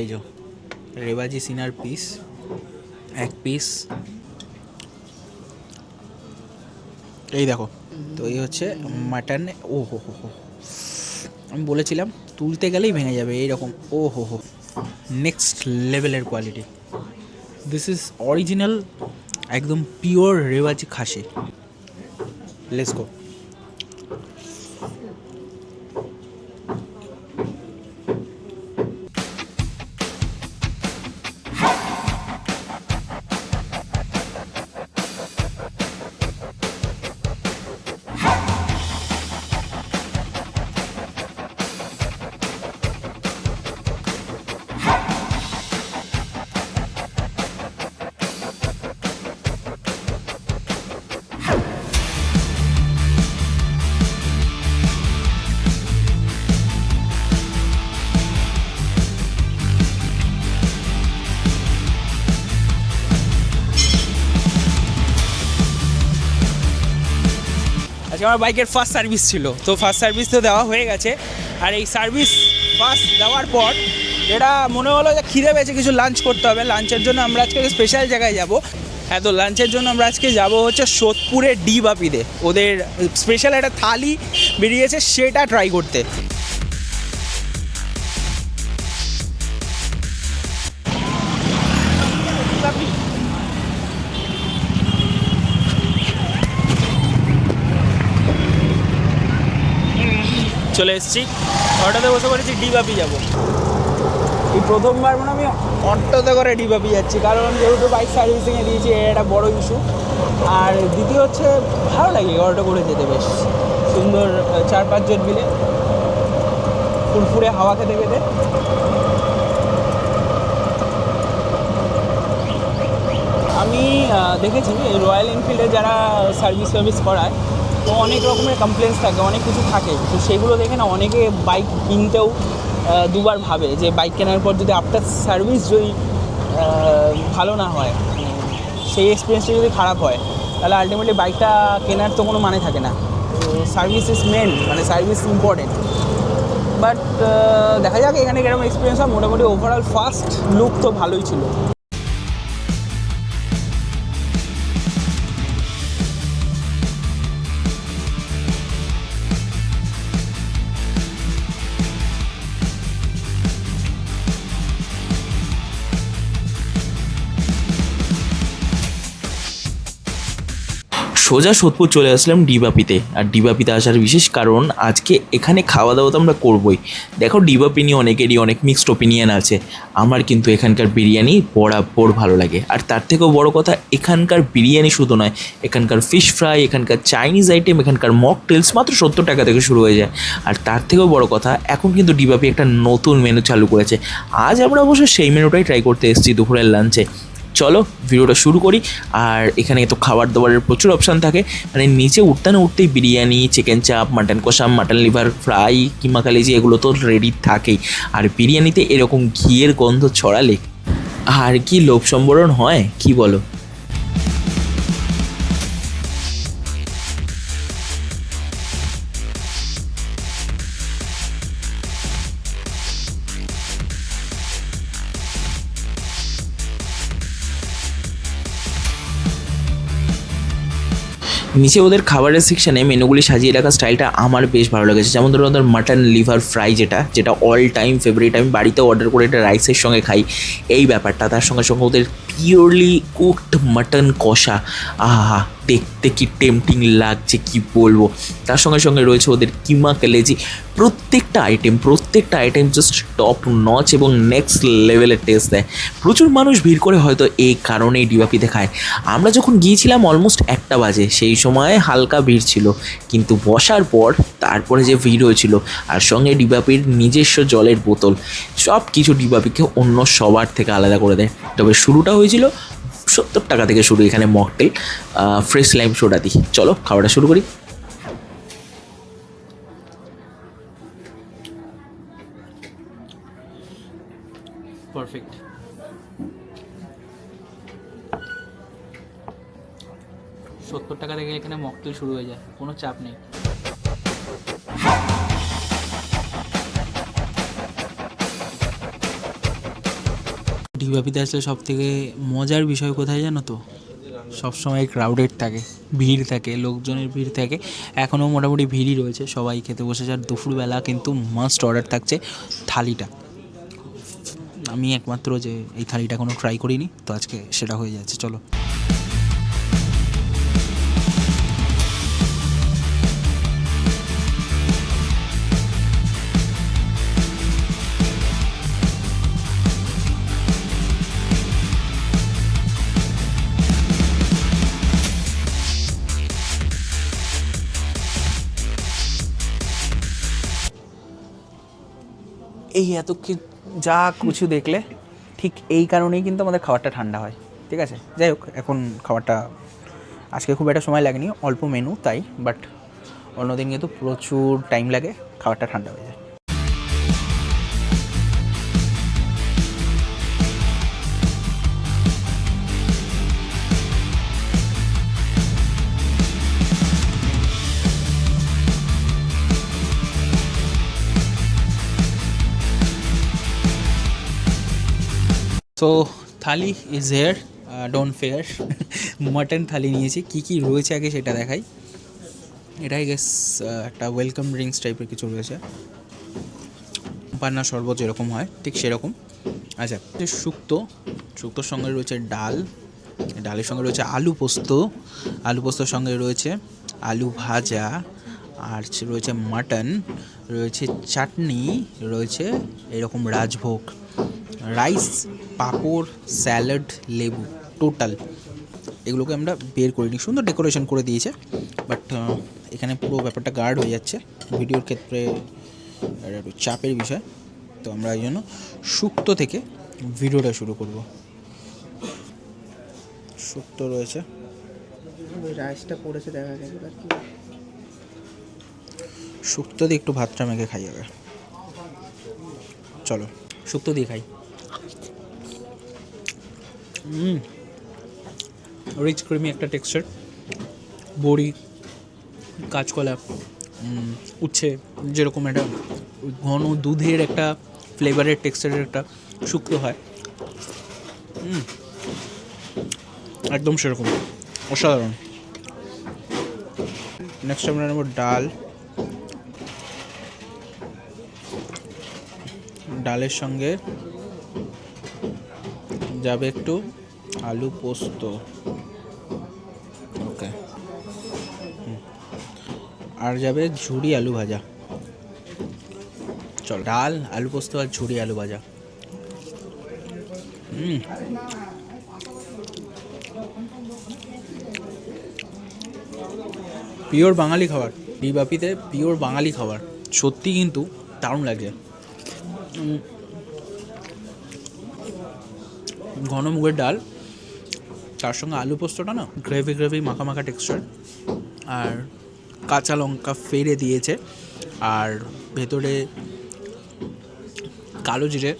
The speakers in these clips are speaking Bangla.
এই যে, রেবাজি সিনার পিস এক পিস এই দেখো, তো এই হচ্ছে মাটন ও হো হো হো। আমি বলেছিলাম, তুলতে গেলেই ভেঙে যাবে, এইরকম, ও হো হো। নেক্সট লেভেলের কোয়ালিটি দিস ইজ অরিজিনাল একদম পিওর রেওয়াজি খাসি। লেটস আমার বাইকের ফার্স্ট সার্ভিস ছিল। তো ফার্স্ট সার্ভিস তো দেওয়া হয়ে গেছে। আর এই সার্ভিস ফার্স্ট দেওয়ার পর এটা মনে হলো যে খিদে পেয়েছে, কিছু লাঞ্চ করতে হবে। লাঞ্চের জন্য আমরা আজকে স্পেশাল জায়গায় যাব। হ্যাঁ তো লাঞ্চের জন্য আমরা আজকে যাব হচ্ছে সোদপুরের ডি বাপিদে ওদের স্পেশাল একটা থালি বেরিয়েছে, সেটা ট্রাই করতে। চলে এসেছি। অটোতে বসে পড়েছি ডিবাপি যাব। এই প্রথমবার মানে আমি অটোতে করে ডিবাপি যাচ্ছি, কারণ যেহেতু বাইক সার্ভিসিংয়ে দিয়েছি এটা একটা বড় ইস্যু আর দ্বিতীয় হচ্ছে, ভালো লাগে অটো করে যেতে বেশ। সুন্দর চার পাঁচজন মিলে ফুরফুরে হাওয়া খেতে খেতে। আমি দেখেছি রয়্যাল এনফিল্ডে যারা সার্ভিস সার্ভিস করায় তো অনেক রকমের কমপ্লেন্স থাকে, অনেক কিছু থাকে। তো সেগুলো দেখে না অনেকে বাইক কিনতেও দুবার ভাবে যে বাইক কেনার পর যদি আফটার সার্ভিস যদি ভালো না হয় সেই এক্সপিরিয়েন্সটা যদি খারাপ হয়, তাহলে আলটিমেটলি বাইকটা কেনার তো কোনো মানে থাকে না। তো সার্ভিস ইজ মেন মানে সার্ভিস ইম্পর্টেন্ট বাট দেখা যাক এখানে কীরকম এক্সপিরিয়েন্স হয়। মোটামুটি ওভারঅল ফার্স্ট লুক তো ভালোই ছিল। সোজা সোদপুর চলে আসলাম ডিবাপিতে। আর ডিবাপিতে আসার বিশেষ কারণ, আজকে এখানে খাওয়া দাওয়া তো আমরা করবোই। দেখো ডিবাপি নিয়ে অনেকেরই অনেক মিক্সড ওপিনিয়ন আছে। আমার কিন্তু এখানকার বিরিয়ানি বরাবর ভালো লাগে। আর তার থেকেও বড় কথা, এখানকার বিরিয়ানি শুধু নয়, এখানকার ফিশ ফ্রাই এখানকার চাইনিজ আইটেম এখানকার মকটেলস মাত্র সত্তর টাকা থেকে শুরু হয়ে যায়। আর তার থেকেও বড় কথা, এখন কিন্তু ডিবাপি একটা নতুন মেনু চালু করেছে। আজ আমরা অবশ্য সেই মেনুটাই ট্রাই করতে এসেছি দুপুরের লাঞ্চে চলো, ভিডিওটা শুরু করি। আর এখানে তো খাবার দাবারের প্রচুর অপশান থাকে। মানে নিচে উঠতে না উঠতেই বিরিয়ানি চিকেন চাপ মাটন কষা মাটন লিভার ফ্রাই কিমা কালিজি, এগুলো তো রেডি থাকেই। আর বিরিয়ানিতে এরকম ঘিয়ের গন্ধ ছড়ালে আর কি লোভ সম্বরণ হয়? কি বলো? নিচে ওদের খাবারের সেকশানে মেনুগুলি সাজিয়ে রাখা স্টাইলটা আমার বেশ ভালো লেগেছে। যেমন ধরো ওদের মাটন লিভার ফ্রাই যেটা যেটা অল টাইম ফেভারিট আমি বাড়িতে অর্ডার করে এটা রাইসের সঙ্গে খাই। এই ব্যাপারটা, তার সঙ্গে সঙ্গে ওদের পিওরলি কুকড মাটন কষা, আহা দেখতে কি টেম্পটিং লাগছে, কি বলব? তার সঙ্গে সঙ্গে রয়েছে ওদের কিমা কালেজি। প্রত্যেকটা আইটেম প্রত্যেকটা আইটেম জাস্ট টপ নচ এবং নেক্সট লেভেলের টেস্ট দেয়। প্রচুর মানুষ ভিড় করে হয়তো এই কারণেই ডিবাপিতে খায় আমরা যখন গিয়েছিলাম অলমোস্ট একটা বাজে, সেই সময় হালকা ভিড় ছিল। কিন্তু বসার পর তারপরে যে ভিড় হয়েছিল, আর সঙ্গে ডিবাপির নিজস্ব জলের বোতল সব কিছু ডিবাপিকে অন্য সবার থেকে আলাদা করে দেয়। তবে শুরুটা হয়েছিল সত্তর টাকা থেকে শুরু এখানে মকটেল ফ্রেশ লাইম সোডা দিই চলো খাওয়াটা শুরু করি। পারফেক্ট সত্তর টাকা থেকে এখানে মকটেল শুরু হয়ে যায়, কোনো চাপ নেই। ডিবাপিতে আসলে সব থেকে মজার বিষয় কোথায় জানো তো? সবসময় ক্রাউডেড থাকে, ভিড় থাকে, লোকজনের ভিড় থাকে। এখনও মোটামুটি ভিড়ই রয়েছে, সবাই খেতে বসেছে। আর দুপুরবেলা কিন্তু মাস্ট অর্ডার থাকছে থালিটা। আমি একমাত্র যে এই থালিটা কোনো ট্রাই করিনি, তো আজকে সেটা হয়ে যাচ্ছে, চলো। এই এত যা কিছু দেখলে, ঠিক এই কারণেই কিন্তু আমাদের খাবারটা ঠান্ডা হয়, ঠিক আছে? যাই হোক, এখন খাবারটা, আজকে খুব একটা সময় লাগেনি, অল্প মেনু তাই বাট অন্যদিন কিন্তু প্রচুর টাইম লাগে, খাবারটা ঠান্ডা হয়ে যায়। So thali is here don't fair mutton thali নিয়েছি। কী কী রয়েছে আগে সেটা দেখাই। এটাই গেস একটা ওয়েলকাম ড্রিঙ্কস টাইপের কিছু রয়েছে। পান্না শরবত যেরকম হয়, ঠিক সেরকম। আচ্ছা যে শুক্তো। শুক্তোর সঙ্গে রয়েছে ডাল। ডালের সঙ্গে রয়েছে আলু পোস্ত। আলু পোস্তর সঙ্গে রয়েছে আলু ভাজা। আর রয়েছে মাটন। রয়েছে চাটনি। রয়েছে এরকম রাজভোগ। রাইস পাঁপড় স্যালাড লেবু টোটাল। এগুলোকে আমরা বের করিনি সুন্দর ডেকোরেশন করে দিয়েছে। বাট এখানে পুরো ব্যাপারটা গার্ড হয়ে যাচ্ছে। ভিডিওর ক্ষেত্রে একটু চাপের বিষয়। তো আমরা এই জন্য শুক্তো থেকে ভিডিওটা শুরু করব। শুক্তো রয়েছে। রাইসটা পড়েছে দেখা গেছে শুক্তো দিয়ে একটু ভাতটা মেখে খাই যাবে চলো। শুক্তো দিয়ে খাই। রিচ ক্রিমি একটা টেক্সচার বড়ি, কাঁচকলা উচ্ছে, যেরকম একটা ঘন দুধের একটা ফ্লেভারের টেক্সচারের একটা শুক্তো হয়। একদম সেরকম। অসাধারণ। নেক্সট আমরা নেব ডাল। ডালের সঙ্গে যাবে একটু আলু পোস্ত। ওকে। আর যাবে ঝুড়ি আলু ভাজা। চল ডাল আলু পোস্ত আর ঝুড়ি আলু ভাজা। হুম। পিওর বাঙালি খাবার। ডিবাপিতে পিওর বাঙালি খাবার। সত্যি কিন্তু দারুণ উম, ঘন মুগের ডাল। তার সঙ্গে আলু পোস্তটা না গ্রেভি গ্রেভি মাখা মাখা টেক্সচার আর কাঁচা লঙ্কা ফেড়ে দিয়েছে। আর ভেতরে কালো জিরে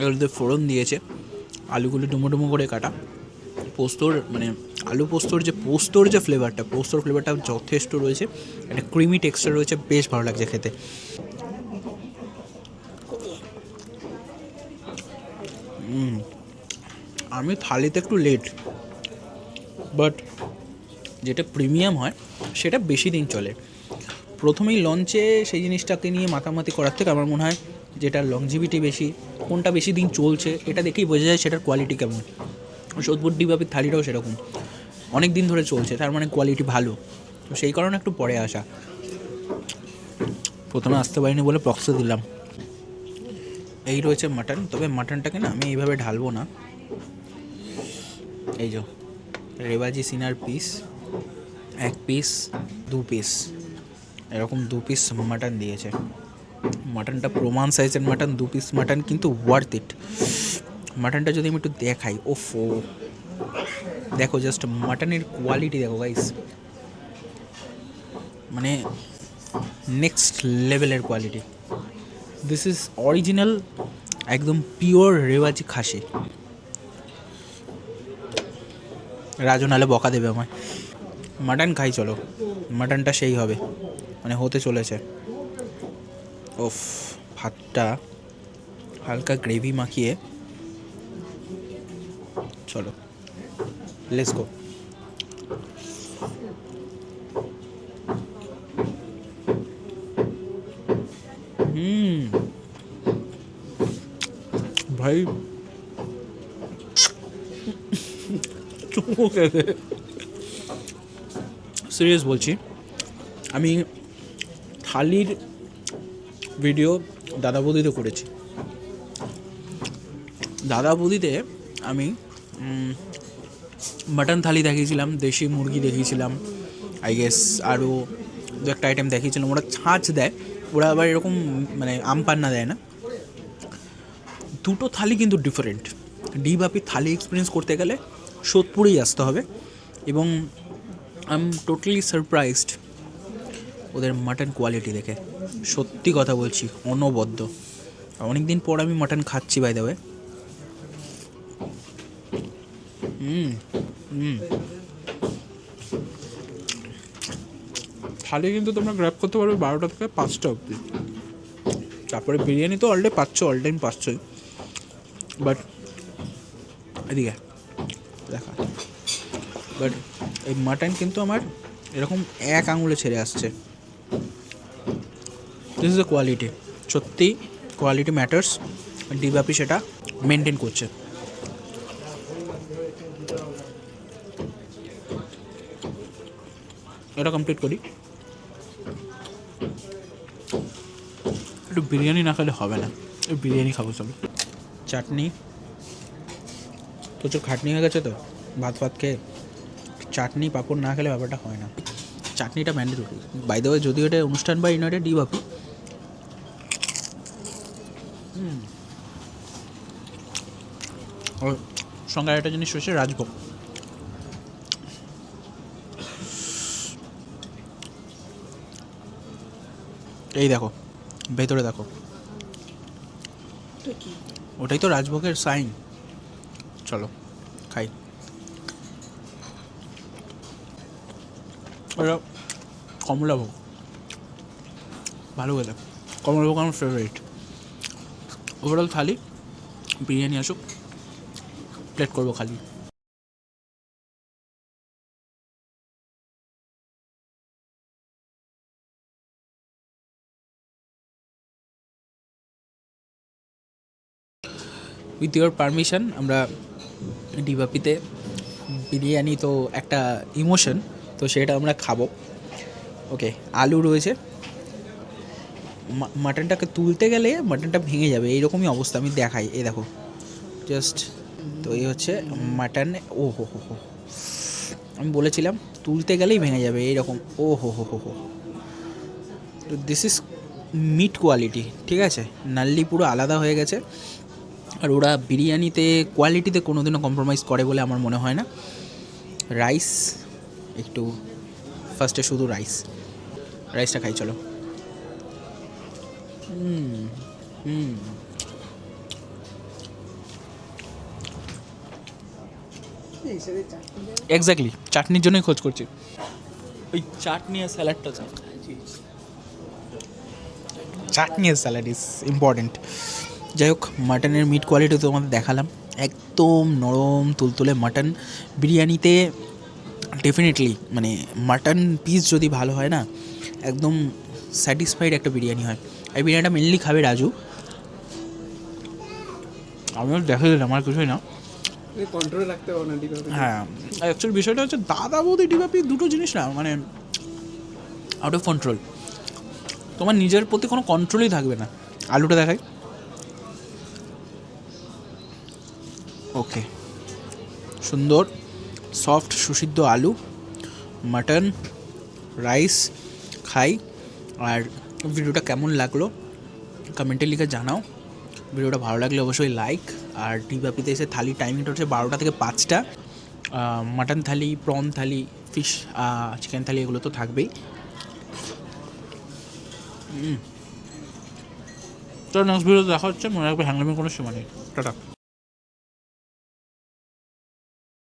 এগুলোতে ফোড়ন দিয়েছে। আলুগুলো ডুমো ডুমো করে কাটা। পোস্তর মানে আলু পোস্তর যে পোস্তর যে ফ্লেভারটা পোস্তর ফ্লেভারটা যথেষ্ট রয়েছে। একটা ক্রিমি টেক্সচার রয়েছে, বেশ ভালো লাগছে খেতে। আমি থালিতে একটু লেট বাট যেটা প্রিমিয়াম হয়, সেটা বেশি দিন চলে। প্রথমেই লঞ্চে সেই জিনিসটাকে নিয়ে মাতামাতি করার থেকে আমার মনে হয় যেটা লংজিভিটি বেশি, কোনটা বেশি দিন চলছে, এটা দেখেই বোঝা যায় সেটার কোয়ালিটি কেমন। সোদপুর ডিবাবির থালিটাও সেরকম। অনেক দিন ধরে চলছে, তার মানে কোয়ালিটি ভালো। তো সেই কারণে একটু পরে আসা। প্রথমে আসতে পারিনি বলে প্রক্সে দিলাম। এই রয়েছে মাটন তবে মাটনটাকে না আমি এইভাবে ঢালবো না। এই যে, রেবাজি সিনার পিস এক পিস দু পিস এরকম দু পিস মাটন দিয়েছে। মাটনটা প্রমাণ সাইজের মাটন দু পিস মাটন কিন্তু ওয়ার্থ ইট মাটনটা যদি আমি একটু দেখাই ও ফো দেখো জাস্ট মাটনের কোয়ালিটি দেখো গাইস মানে নেক্সট লেভেলের কোয়ালিটি দিস ইজ অরিজিনাল একদম পিওর রেওয়াজি খাসি। রাজু নালে বকা দেবে আমায়। মাটন খাই, চলো। মাটনটা সেই হবে। মানে হতে চলেছে। ওফ ভাতটা হালকা গ্রেভি মাখিয়ে চলো লেটস গো হুম। ভাই চুমু খেতে সিরিয়াস বলছি। আমি থালির ভিডিও দাদা বৌদিতে করেছি। দাদা বৌদিতে আমি মাটন থালি দেখিয়েছিলাম, দেশি মুরগি দেখিয়েছিলাম আই গেস আরও দু একটা আইটেম দেখিয়েছিলাম। ওরা ছাঁচ দেয়, ওরা আবার এরকম মানে আম পান্না দেয় না। দুটো থালি কিন্তু different D Bapi thali experience করতে গেলে সোদপুরেই আসতে হবে। এবং আই এম টোটালি সারপ্রাইজড ওদের মাটন কোয়ালিটি দেখে। সত্যি কথা বলছি, অনবদ্য। অনেক দিন পর আমি মাটন খাচ্ছি বাই দেবে হুম হুম। থালি কিন্তু তোমরা গ্র্যাব করতে পারবে বারোটা থেকে পাঁচটা অবধি। তারপরে বিরিয়ানি তো অলরেডি পাচ্ছ অল টাইম পাচ্ছই। বাট এদিকে। বাট এই মাটন কিন্তু আমার এরকম এক আঙুলে ছেড়ে আসছে। দিস ইজ দ্য কোয়ালিটি সত্যি কোয়ালিটি ম্যাটার্স ডিবাপি সেটা মেনটেন করছে এটা কমপ্লিট করি। একটু বিরিয়ানি না খেলে হবে না। বিরিয়ানি খাব চলো। চাটনি। প্রচুর খাটনি হয়ে গেছে তো? ভাত ভাত খেয়ে? চাটনি পাঁপড় না খেলে ব্যাপারটা হয় না। চাটনিটা ম্যান্ডেটরি বাই দ্য ওয়ে যদিও এটা অনুষ্ঠান বা ইউনাইটেড ডি বাপি সঙ্গে একটা জিনিস রয়েছে রাজভোগ। এই দেখো ভেতরে দেখো। ওটাই তো রাজভোগের সাইন চলো খাই। ওটা কমলাভোগ ভালো গেলে কমলাভোগ আমার ফেভারিট ওভারঅল থালি, বিরিয়ানি আসুক প্লেট করব খালি। উইথ ইউর পারমিশন আমরা ডিবাপিতে বিরিয়ানি তো একটা ইমোশন তো সেটা আমরা খাব। ওকে আলু রয়েছে। মাটনটাকে তুলতে গেলে মাটনটা ভেঙে যাবে, এইরকমই অবস্থা, আমি দেখাই এ দেখো। জাস্ট তো এই হচ্ছে মাটন, ও হো হো হো। আমি বলেছিলাম, তুলতে গেলেই ভেঙে যাবে, এইরকম, ও হো হো হো হো। তো দিস ইজ মিট কোয়ালিটি ঠিক আছে? নাল্লি পুরো আলাদা হয়ে গেছে। আর ওরা বিরিয়ানিতে কোয়ালিটিতে কোনো দিনও কম্প্রোমাইজ করে বলে আমার মনে হয় না। রাইস একটু ফার্স্টে শুধু রাইস রাইসটা খাই চলো। হুম। এক্স্যাক্টলি চাটনির জন্যই খোঁজ করছি। ওই চাটনি আর স্যালাডটা চাই। চাটনি আর স্যালাড ইজ ইম্পর্টেন্ট যাই হোক মাটনের মিট কোয়ালিটি তোমাদের দেখালাম। একদম নরম তুলতুলে মাটন। বিরিয়ানিতে ডেফিনেটলি মানে মাটন পিস যদি ভালো হয় না একদম স্যাটিসফাইড একটা বিরিয়ানি হয়। এই বিরিয়ানিটা মেনলি খাবে রাজু। আমিও দেখে দিলাম আমার কিছুই না। কন্ট্রোলে রাখতে না হ্যাঁ অ্যাকচুয়াল বিষয়টা হচ্ছে দাদা বৌদি ডিবাপি দুটো জিনিস না মানে আউট অফ কন্ট্রোল তোমার নিজের প্রতি কোনো কন্ট্রোলই থাকবে না। আলুটা দেখাই। ওকে সুন্দর। সফট সুসিদ্ধ আলু, মাটন, রাইস খাই। আর ভিডিওটা কেমন লাগল কমেন্টে লিখে জানাও। ভিডিওটা ভালো লাগলে অবশ্যই লাইক আর ডিবাপিতে এসে থালি টাইমিংটা হচ্ছে বারোটা থেকে পাঁচটা। Mutton thali prawn thali fish chicken thali এগুলো তো থাকবেই। তো নেক্সট ভিডিও দেখা হচ্ছে। মনে রাখবে হ্যাংলামের কোনো সময় নেই। টাটা।